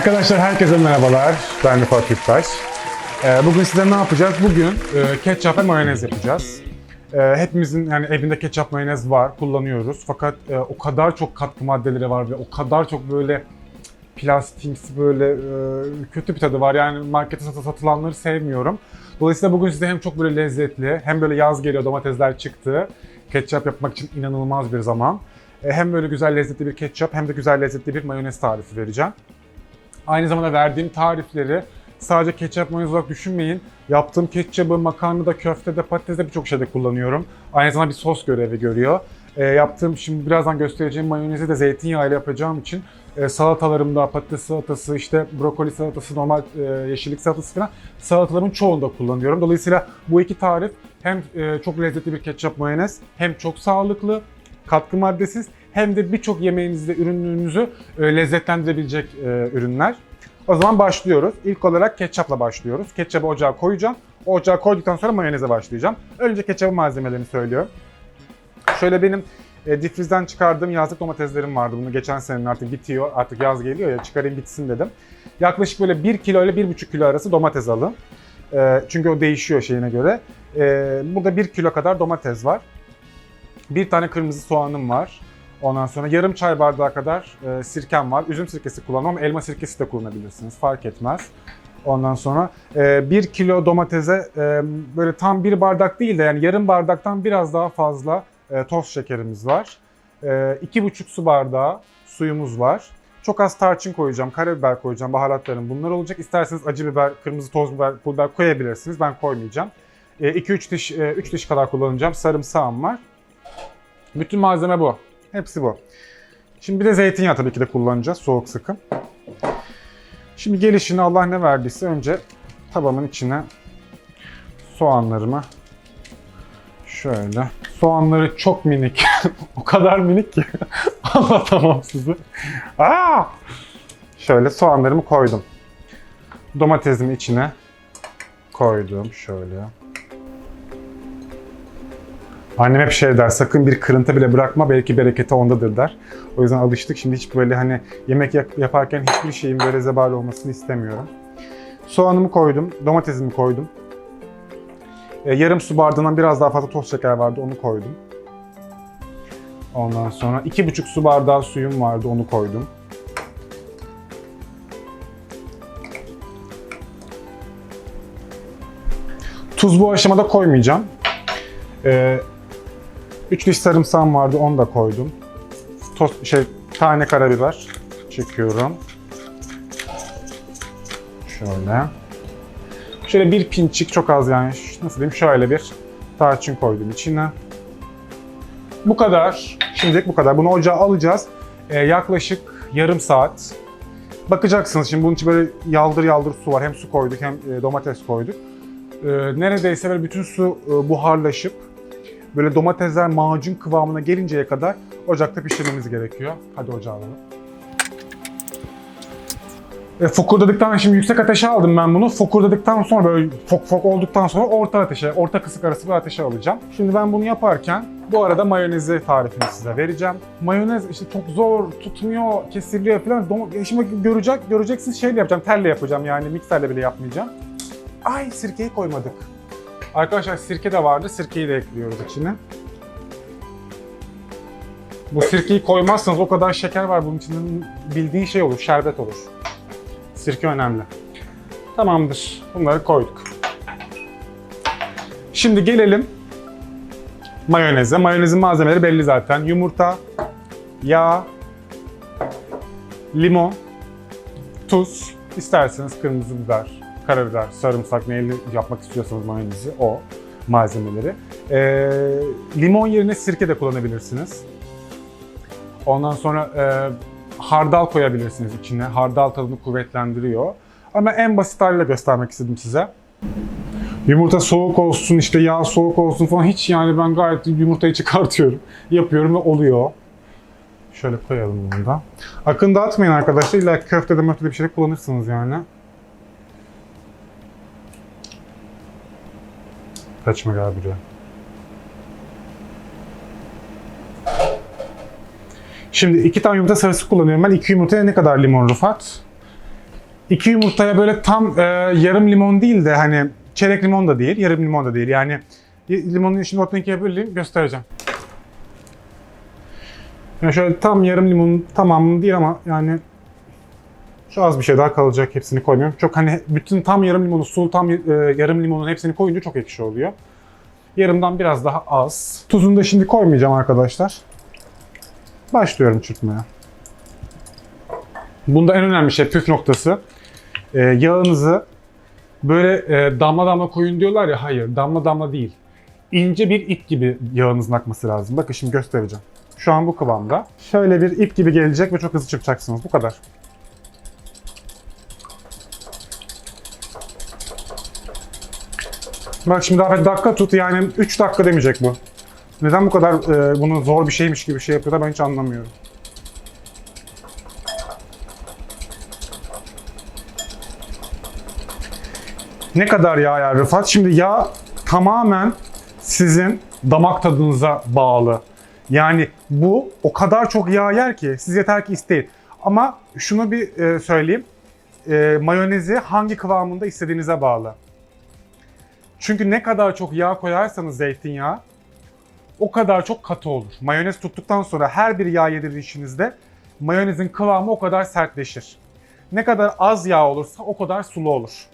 Arkadaşlar herkese merhabalar. Ben Rıfat Türktaş. Ee, Bugün size ne yapacağız? Bugün e, ketçap ve mayonez yapacağız. Ee, Hepimizin yani evinde ketçap mayonez var, kullanıyoruz. Fakat e, o kadar çok katkı maddeleri var ve o kadar çok böyle plastiksi böyle e, kötü bir tadı var. Yani markete sat- satılanları sevmiyorum. Dolayısıyla bugün size hem çok böyle lezzetli hem böyle yaz geliyor domatesler çıktı. Ketçap yapmak için inanılmaz bir zaman. Hem böyle güzel lezzetli bir ketçap hem de güzel lezzetli bir mayonez tarifi vereceğim. Aynı zamanda verdiğim tarifleri sadece ketçap mayonez olarak düşünmeyin. Yaptığım ketçabı makarnada, köftede, patatesde birçok şeyde kullanıyorum. Aynı zamanda bir sos görevi görüyor. E, yaptığım, şimdi birazdan göstereceğim mayonezi de zeytinyağıyla yapacağım için e, salatalarımda patates salatası, işte brokoli salatası, normal e, yeşillik salatası falan salatalarımın çoğunda kullanıyorum. Dolayısıyla bu iki tarif hem e, çok lezzetli bir ketçap mayonez hem çok sağlıklı, katkı maddesiz hem de birçok yemeğinizde ürününüzü e, lezzetlendirebilecek e, ürünler. O zaman başlıyoruz. İlk olarak ketçapla başlıyoruz. Ketçabı ocağa koyacağım. Ocağa koyduktan sonra mayoneze başlayacağım. Önce ketçabın malzemelerini söylüyorum. Şöyle benim e, difrizden çıkardığım yazlık domateslerim vardı. Bunu geçen senenin artık bitiyor. Artık yaz geliyor ya çıkarayım bitsin dedim. Yaklaşık böyle 1 kilo ile 1,5 kilo arası domates alın. E, çünkü o değişiyor şeyine göre. E, burada 1 kilo kadar domates var. Bir tane kırmızı soğanım var. Ondan sonra yarım çay bardağı kadar e, sirkem var. Üzüm sirkesi kullanmam, elma sirkesi de kullanabilirsiniz. Fark etmez. Ondan sonra e, bir kilo domatese e, böyle tam bir bardak değil de yani yarım bardaktan biraz daha fazla e, toz şekerimiz var. E, iki buçuk su bardağı suyumuz var. Çok az tarçın koyacağım, karabiber koyacağım, baharatlarım bunlar olacak. İsterseniz acı biber, kırmızı toz biber, pul biber koyabilirsiniz. Ben koymayacağım. 2-3 diş, 3 diş kadar kullanacağım. Sarımsağım var. Bütün malzeme bu. Hepsi bu. Şimdi bir de zeytinyağı tabii ki de kullanacağız. Soğuk sıkım. Şimdi gelişini Allah ne verdiyse önce tabamın içine soğanlarımı şöyle. Soğanları çok minik. o kadar minik ki anlatamam size. Aa! Şöyle soğanlarımı koydum. Domatesimi içine koydum şöyle. Annem hep şey der, sakın bir kırıntı bile bırakma, belki bereketi ondadır der. O yüzden alıştık. Şimdi hiç böyle hani yemek yap- yaparken hiçbir şeyin böyle zebal olmasını istemiyorum. Soğanımı koydum, domatesimi koydum. E, yarım su bardağından biraz daha fazla toz şeker vardı, onu koydum. Ondan sonra iki buçuk su bardağı suyum vardı, onu koydum. Tuz bu aşamada koymayacağım. Ee, 3 diş sarımsağım vardı onu da koydum. Toz, şey tane karabiber çekiyorum. Şöyle. Şöyle bir pinçik çok az yani nasıl diyeyim şöyle bir tarçın koydum içine. Bu kadar. Şimdilik bu kadar. Bunu ocağa alacağız. Ee, yaklaşık yarım saat. Bakacaksınız şimdi bunun için böyle yaldır yaldır su var. Hem su koyduk hem e, domates koyduk. Ee, neredeyse böyle bütün su e, buharlaşıp böyle domatesler macun kıvamına gelinceye kadar ocakta pişirmemiz gerekiyor. Hadi ocağa alalım. E, fokurdadıktan şimdi yüksek ateşe aldım ben bunu. Fokurdadıktan sonra böyle fok fok olduktan sonra orta ateşe, orta kısık arası bir ateşe alacağım. Şimdi ben bunu yaparken bu arada mayonezi tarifini size vereceğim. Mayonez işte çok zor tutmuyor, kesiliyor falan. Dom- Şimdi görecek, göreceksiniz şeyle yapacağım, telle yapacağım yani mikserle bile yapmayacağım. Ay sirkeyi koymadık. Arkadaşlar sirke de vardı. Sirkeyi de ekliyoruz içine. Bu sirkeyi koymazsanız o kadar şeker var bunun içinde bildiğin şey olur, şerbet olur. Sirke önemli. Tamamdır. Bunları koyduk. Şimdi gelelim mayoneze. Mayonezin malzemeleri belli zaten. Yumurta, yağ, limon, tuz, isterseniz kırmızı biber, karabiber, sarımsak neyli yapmak istiyorsanız mayonezi o malzemeleri. Ee, limon yerine sirke de kullanabilirsiniz. Ondan sonra e, hardal koyabilirsiniz içine. Hardal tadını kuvvetlendiriyor. Ama en basit haliyle göstermek istedim size. Yumurta soğuk olsun, işte yağ soğuk olsun falan hiç yani ben gayet yumurtayı çıkartıyorum. Yapıyorum ve oluyor. Şöyle koyalım bunu da. Akın dağıtmayın arkadaşlar. İlla köftede möftede bir şey kullanırsınız yani. Kaçma gel buraya. Şimdi iki tane yumurta sarısı kullanıyorum ben. İki yumurtaya ne kadar limon Rıfat? İki yumurtaya böyle tam e, yarım limon değil de hani çeyrek limon da değil, yarım limon da değil. Yani limonun içini ortadan ikiye böleyim göstereceğim. Yani şöyle tam yarım limon tamamını değil ama yani şu az bir şey daha kalacak hepsini koymuyorum. Çok hani bütün tam yarım limonu, sulu tam e, yarım limonun hepsini koyunca çok ekşi oluyor. Yarımdan biraz daha az. Tuzunu da şimdi koymayacağım arkadaşlar. Başlıyorum çırpmaya. Bunda en önemli şey püf noktası. e, yağınızı böyle e, damla damla koyun diyorlar ya hayır damla damla değil. İnce bir ip gibi yağınızın akması lazım. Bakın şimdi göstereceğim. Şu an bu kıvamda. Şöyle bir ip gibi gelecek ve çok hızlı çırpacaksınız. Bu kadar. Bak şimdi Afet dakika tut yani 3 dakika demeyecek bu. Neden bu kadar e, bunu zor bir şeymiş gibi şey yapıyor da ben hiç anlamıyorum. Ne kadar yağ yer Rıfat? Şimdi yağ tamamen sizin damak tadınıza bağlı. Yani bu o kadar çok yağ yer ki siz yeter ki isteyin. Ama şunu bir e, söyleyeyim. E, mayonezi hangi kıvamında istediğinize bağlı. Çünkü ne kadar çok yağ koyarsanız zeytinyağı o kadar çok katı olur. Mayonez tuttuktan sonra her bir yağ yedirişinizde mayonezin kıvamı o kadar sertleşir. Ne kadar az yağ olursa o kadar sulu olur.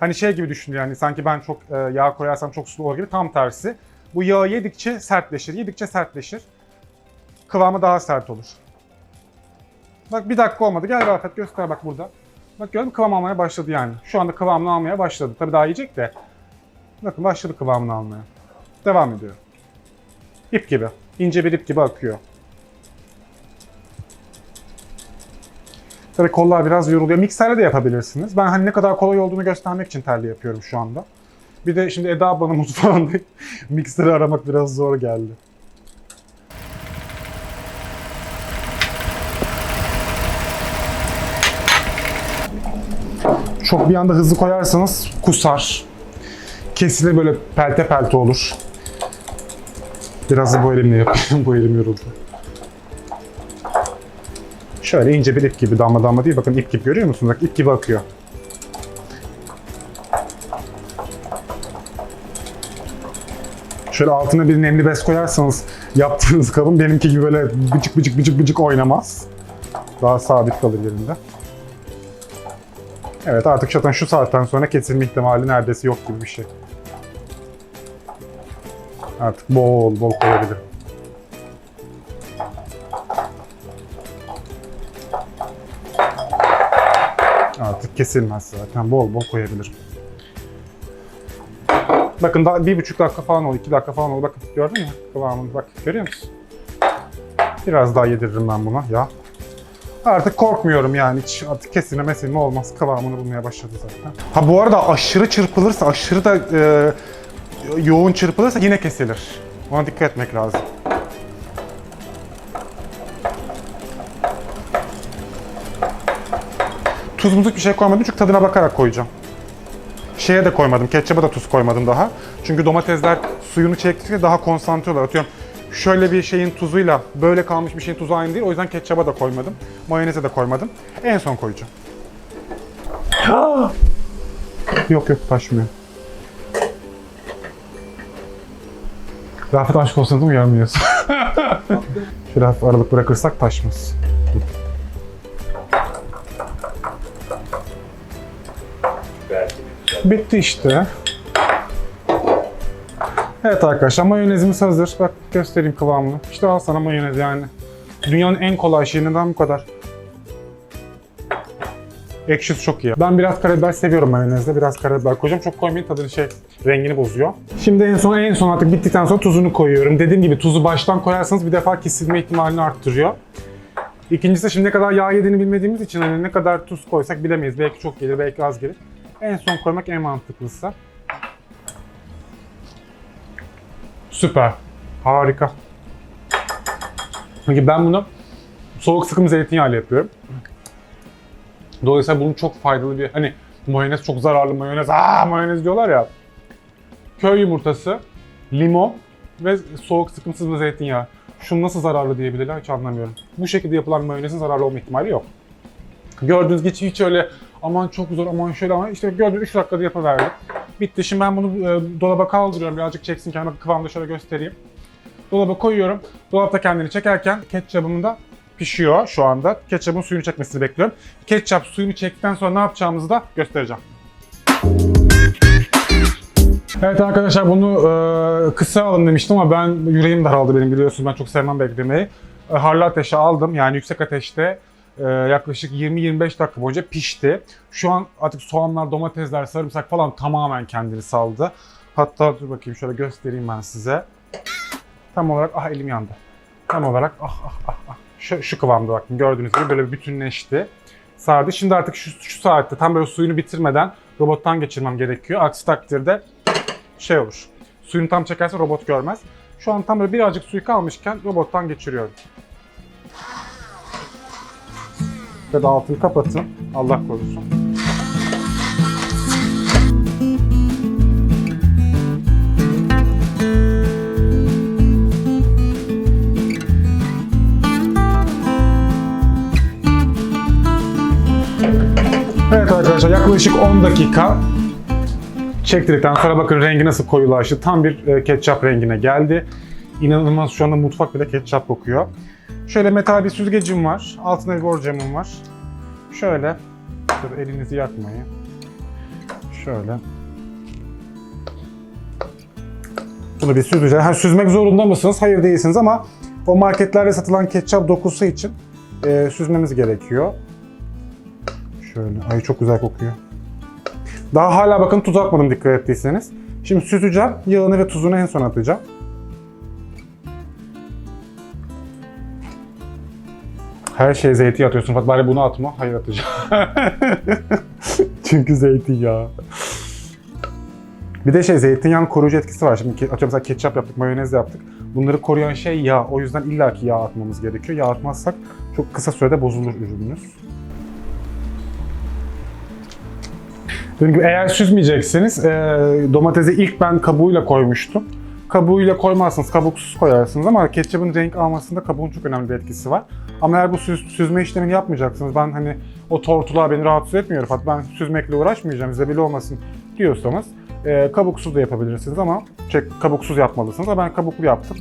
Hani şey gibi düşünün yani sanki ben çok e, yağ koyarsam çok sulu olur gibi tam tersi. Bu yağı yedikçe sertleşir, yedikçe sertleşir. Kıvamı daha sert olur. Bak bir dakika olmadı. Gel Rafet göster bak burada. Bak gördün kıvam almaya başladı yani. Şu anda kıvamını almaya başladı. Tabii daha yiyecek de. Bakın başladı kıvamını almaya. Devam ediyor. İp gibi. İnce bir ip gibi akıyor. Tabii kollar biraz yoruluyor. Mikserle de yapabilirsiniz. Ben hani ne kadar kolay olduğunu göstermek için terli yapıyorum şu anda. Bir de şimdi Eda ablanın mutfağında mikseri aramak biraz zor geldi. Çok bir anda hızlı koyarsanız kusar. Kesilir böyle pelte pelte olur. Biraz da bu elimle yapıyorum. bu elim yoruldu. Şöyle ince bir ip gibi damla damla değil. Bakın ip gibi görüyor musunuz? Bak ip gibi akıyor. Şöyle altına bir nemli bez koyarsanız yaptığınız kabın benimki gibi böyle bıcık bıcık bıcık bıcık oynamaz. Daha sabit kalır yerinde. Evet artık zaten şu saatten sonra kesilme ihtimali neredeyse yok gibi bir şey. Artık bol bol koyabilirim. Artık kesilmez zaten. Bol bol koyabilirim. Bakın daha bir buçuk dakika falan oldu, iki dakika falan oldu. Bakın gördün mü kıvamını? Bak görüyor musun? Biraz daha yediririm ben buna ya. Artık korkmuyorum yani hiç artık kesilme mesilme olmaz. Kıvamını bulmaya başladı zaten. Ha bu arada aşırı çırpılırsa, aşırı da e, yoğun çırpılırsa yine kesilir. Ona dikkat etmek lazım. Tuz muzluk bir şey koymadım çünkü tadına bakarak koyacağım. Şeye de koymadım, ketçaba da tuz koymadım daha. Çünkü domatesler suyunu çektikçe daha konsantre oluyor. Atıyorum şöyle bir şeyin tuzuyla böyle kalmış bir şeyin tuzu aynı değil. O yüzden ketçaba da koymadım. Mayoneze de koymadım. En son koyacağım. yok yok taşmıyor. Rafet aşk olsun değil mi uyarmıyorsun? Şöyle hafif aralık bırakırsak taşmaz. Bitti işte. Evet arkadaşlar mayonezimiz hazır. Bak göstereyim kıvamını. İşte al sana mayonez yani. Dünyanın en kolay şeyi neden bu kadar? Ekşisi çok iyi. Ben biraz karabiber seviyorum mayonezde. Biraz karabiber koyacağım. Çok koymayın tadını şey rengini bozuyor. Şimdi en son en son artık bittikten sonra tuzunu koyuyorum. Dediğim gibi tuzu baştan koyarsanız bir defa kesilme ihtimalini arttırıyor. İkincisi şimdi ne kadar yağ yediğini bilmediğimiz için hani ne kadar tuz koysak bilemeyiz. Belki çok gelir, belki az gelir. En son koymak en mantıklısı. Süper. Harika. Çünkü ben bunu soğuk sıkım zeytinyağıyla yapıyorum. Dolayısıyla bunun çok faydalı bir hani mayonez çok zararlı mayonez aa mayonez diyorlar ya. Köy yumurtası, limon ve soğuk sıkımsız bir zeytinyağı. Şunu nasıl zararlı diyebilirler hiç anlamıyorum. Bu şekilde yapılan mayonezin zararlı olma ihtimali yok. Gördüğünüz gibi hiç öyle aman çok zor, aman şöyle ama işte gördüğünüz 3 dakikada yapıverdim. Bitti. Şimdi ben bunu e, dolaba kaldırıyorum. Birazcık çeksin kendime kıvamda şöyle göstereyim. Dolaba koyuyorum. Dolapta kendini çekerken ketçabım da pişiyor şu anda. Ketçabın suyunu çekmesini bekliyorum. Ketçap suyunu çektikten sonra ne yapacağımızı da göstereceğim. Evet arkadaşlar bunu e, kısa alın demiştim ama ben yüreğim daraldı benim biliyorsunuz ben çok sevmem beklemeyi. E, harlı ateşe aldım yani yüksek ateşte e, yaklaşık 20-25 dakika boyunca pişti. Şu an artık soğanlar, domatesler, sarımsak falan tamamen kendini saldı. Hatta dur bakayım şöyle göstereyim ben size. Tam olarak ah elim yandı. Tam olarak ah ah ah ah. Şu, şu kıvamda bakın gördüğünüz gibi böyle bütünleşti. Sardı. Şimdi artık şu, şu saatte tam böyle suyunu bitirmeden robottan geçirmem gerekiyor. Aksi takdirde şey olur. Suyunu tam çekerse robot görmez. Şu an tam böyle birazcık suyu kalmışken robottan geçiriyorum. Ve de altını kapatın. Allah korusun. Arkadaşlar yaklaşık 10 dakika çektirdikten sonra bakın rengi nasıl koyulaştı. Tam bir e, ketçap rengine geldi. İnanılmaz şu anda mutfak bile ketçap kokuyor. Şöyle metal bir süzgecim var. Altında bir borcamım var. Şöyle. Şöyle elinizi yakmayın. Şöyle. Bunu bir süzeceğiz. Ha, süzmek zorunda mısınız? Hayır değilsiniz ama o marketlerde satılan ketçap dokusu için e, süzmemiz gerekiyor. Şöyle. Ay çok güzel kokuyor. Daha hala bakın tuz atmadım dikkat ettiyseniz. Şimdi süzeceğim. Yağını ve tuzunu en son atacağım. Her şeye zeytin atıyorsun. Fakat bari bunu atma. Hayır atacağım. Çünkü zeytinyağı. Bir de şey zeytinyağının koruyucu etkisi var. Şimdi atıyorum mesela ketçap yaptık, mayonez yaptık. Bunları koruyan şey yağ. O yüzden illaki yağ atmamız gerekiyor. Yağ atmazsak çok kısa sürede bozulur ürünümüz. Dediğim gibi eğer süzmeyecekseniz e, domatesi ilk ben kabuğuyla koymuştum. Kabuğuyla koymazsınız, kabuksuz koyarsınız ama ketçapın renk almasında kabuğun çok önemli bir etkisi var. Ama eğer bu süz, süzme işlemini yapmayacaksınız, ben hani o tortular beni rahatsız etmiyor fakat ben süzmekle uğraşmayacağım, zebili olmasın diyorsanız e, kabuksuz da yapabilirsiniz ama şey, kabuksuz yapmalısınız ama ben kabuklu yaptım.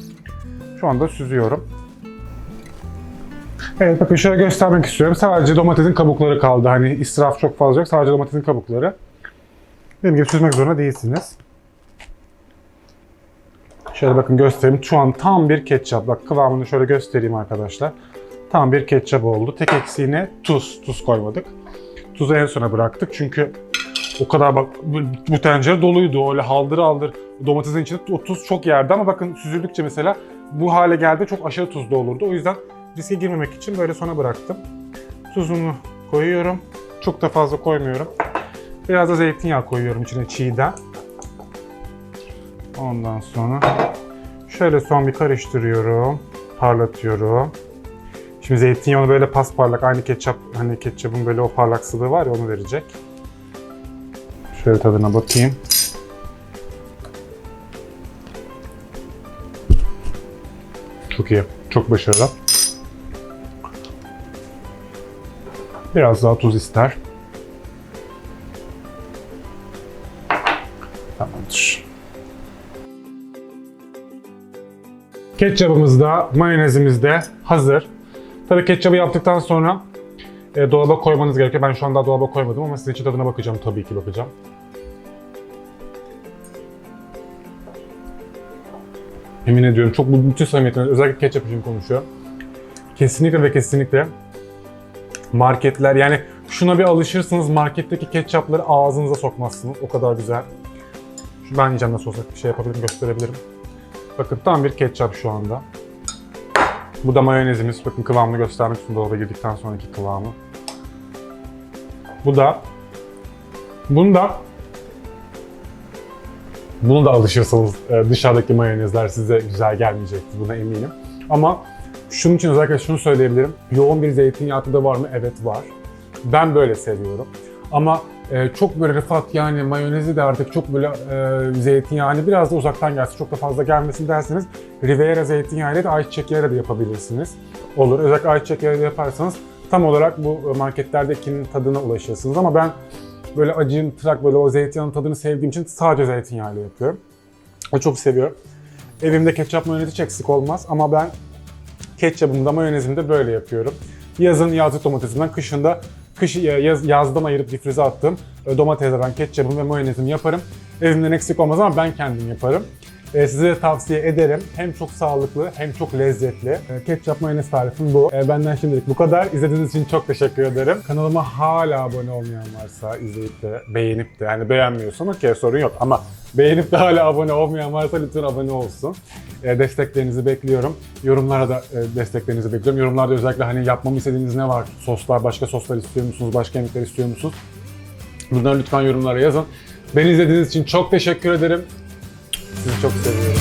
Şu anda süzüyorum. Evet bakın şöyle göstermek istiyorum. Sadece domatesin kabukları kaldı. Hani israf çok fazla yok. Sadece domatesin kabukları. Dediğim gibi süzmek zorunda değilsiniz. Şöyle bakın göstereyim. Şu an tam bir ketçap. Bak kıvamını şöyle göstereyim arkadaşlar. Tam bir ketçap oldu. Tek eksiğine tuz. Tuz koymadık. Tuzu en sona bıraktık. Çünkü o kadar bak bu tencere doluydu. Öyle haldır haldır domatesin içinde o tuz çok yerdi ama bakın süzüldükçe mesela bu hale geldi çok aşırı tuzlu olurdu. O yüzden riske girmemek için böyle sona bıraktım. Tuzunu koyuyorum. Çok da fazla koymuyorum. Biraz da zeytinyağı koyuyorum içine çiğden. Ondan sonra şöyle son bir karıştırıyorum. Parlatıyorum. Şimdi zeytinyağını böyle pasparlak aynı ketçap hani ketçapın böyle o parlaksılığı var ya onu verecek. Şöyle tadına bakayım. Çok iyi. Çok başarılı. Biraz daha tuz ister. Ketçabımız da mayonezimiz de hazır. Tabii ketçabı yaptıktan sonra e, dolaba koymanız gerekiyor. Ben şu anda dolaba koymadım ama sizin için tadına bakacağım tabii ki bakacağım. Emin ediyorum çok bütün samimiyetimle özellikle ketçap için konuşuyorum. Kesinlikle ve kesinlikle marketler yani şuna bir alışırsınız marketteki ketçapları ağzınıza sokmazsınız. O kadar güzel. Şu ben yiyeceğim nasıl olsa bir şey yapabilirim gösterebilirim. Bakın tam bir ketçap şu anda. Bu da mayonezimiz. Bakın kıvamını göstermek için dolaba girdikten sonraki kıvamı. Bu da bunu da bunu da alışırsanız e, dışarıdaki mayonezler size güzel gelmeyecektir. Buna eminim. Ama şunun için özellikle şunu söyleyebilirim. Yoğun bir zeytinyağı tadı var mı? Evet var. Ben böyle seviyorum. Ama e, çok böyle rıfat yani mayonezi de artık çok böyle e, zeytinyağı hani biraz da uzaktan gelsin çok da fazla gelmesin derseniz Riviera zeytinyağı ile de ayçiçek yağı da yapabilirsiniz. Olur. Özellikle ayçiçek yağı yaparsanız tam olarak bu marketlerdekinin tadına ulaşıyorsunuz ama ben böyle acımtırak böyle o zeytinyağının tadını sevdiğim için sadece zeytinyağıyla yapıyorum. O çok seviyorum. Evimde ketçap mayonez hiç eksik olmaz ama ben ketçapımı da mayonezimi de böyle yapıyorum. Yazın yazlık domatesimden, kışında kış, yaz, yazdan ayırıp difrize attığım e, domateslerden ketçapımı ve mayonezimi yaparım. Evimden eksik olmaz ama ben kendim yaparım. E, size de tavsiye ederim. Hem çok sağlıklı hem çok lezzetli. E, ketçap mayonez tarifim bu. E, benden şimdilik bu kadar. İzlediğiniz için çok teşekkür ederim. Kanalıma hala abone olmayan varsa izleyip de beğenip de yani beğenmiyorsan okey sorun yok ama beğenip de hala abone olmayan varsa lütfen abone olsun. E, desteklerinizi bekliyorum. Yorumlara da e, desteklerinizi bekliyorum. Yorumlarda özellikle hani yapmamı istediğiniz ne var? Soslar, başka soslar istiyor musunuz? Başka yemekler istiyor musunuz? Bunları lütfen yorumlara yazın. Beni izlediğiniz için çok teşekkür ederim. Sizi çok seviyorum.